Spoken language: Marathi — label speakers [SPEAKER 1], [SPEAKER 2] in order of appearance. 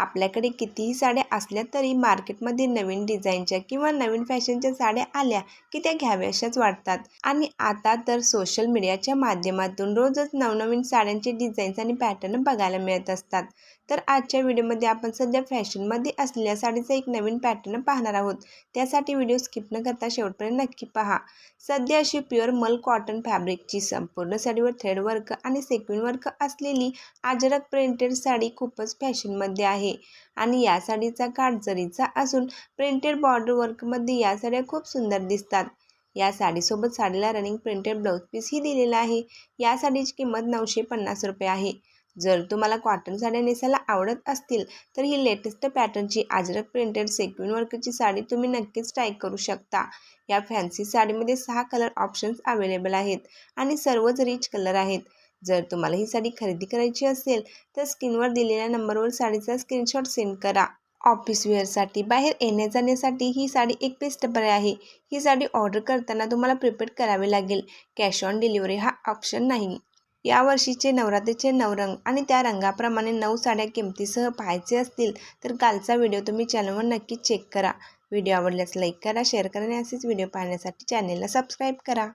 [SPEAKER 1] आपल्याकडे कितीही साड्या असल्या तरी मार्केटमध्ये नवीन डिझाईनच्या किंवा नवीन फॅशनच्या साड्या आल्या की त्या घ्याव्याशाच वाटतात. आणि आता तर सोशल मीडियाच्या माध्यमातून रोजच नवनवीन साड्यांचे डिझाईन्स आणि पॅटर्न बघायला मिळत असतात. तर आजच्या व्हिडिओमध्ये आपण सध्या फॅशनमध्ये असलेल्या साडीचा एक नवीन पॅटर्न पाहणार आहोत. त्यासाठी व्हिडिओ स्किप न करता शेवटपर्यंत नक्की पहा. सध्या अशी प्युअर मल कॉटन फॅब्रिकची संपूर्ण साडीवर थ्रेड वर्क आणि सेक्विन वर्क असलेली अजरक प्रिंटेड साडी खूपच फॅशनमध्ये आहे. आणि या साडीचा काठ जरीचा असून प्रिंटेड बॉर्डर वर्कमध्ये या साड्या खूप सुंदर दिसतात. या साडीसोबत साडीला रनिंग प्रिंटेड ब्लाऊज पीसही दिलेला आहे. या साडीची किंमत नऊशे पन्नास रुपये आहे. जर तुम्हाला कॉटन साड्या नेसायला आवडत असतील तर ही लेटेस्ट पॅटर्नची अजरक प्रिंटेड सेक्विन वर्कची साडी तुम्ही नक्कीच ट्राय करू शकता. या फॅन्सी साडीमध्ये सहा कलर ऑप्शन्स अवेलेबल आहेत आणि सर्वच रिच कलर आहेत. जर तुम्हाला ही साडी खरेदी करायची असेल तर स्क्रीनवर दिलेल्या नंबरवर साडीचा स्क्रीनशॉट सेंड करा. ऑफिस वेअरसाठी बाहेर येण्या जाण्यासाठी ही साडी एक बेस्ट पर्याय आहे. ही साडी ऑर्डर करताना तुम्हाला प्रिपेड करावे लागेल. कॅश ऑन डिलिव्हरी हा ऑप्शन नाही. यावर्षीचे नवरात्रीचे नऊ रंग आणि त्या रंगाप्रमाणे नऊ साड्या किमतीसह पाहायचे असतील तर कालचा व्हिडिओ तुम्ही चॅनलवर नक्की चेक करा. व्हिडिओ आवडल्यास लाईक करा शेअर करा आणि असेच व्हिडिओ पाहण्यासाठी चॅनेलला सबस्क्राईब करा.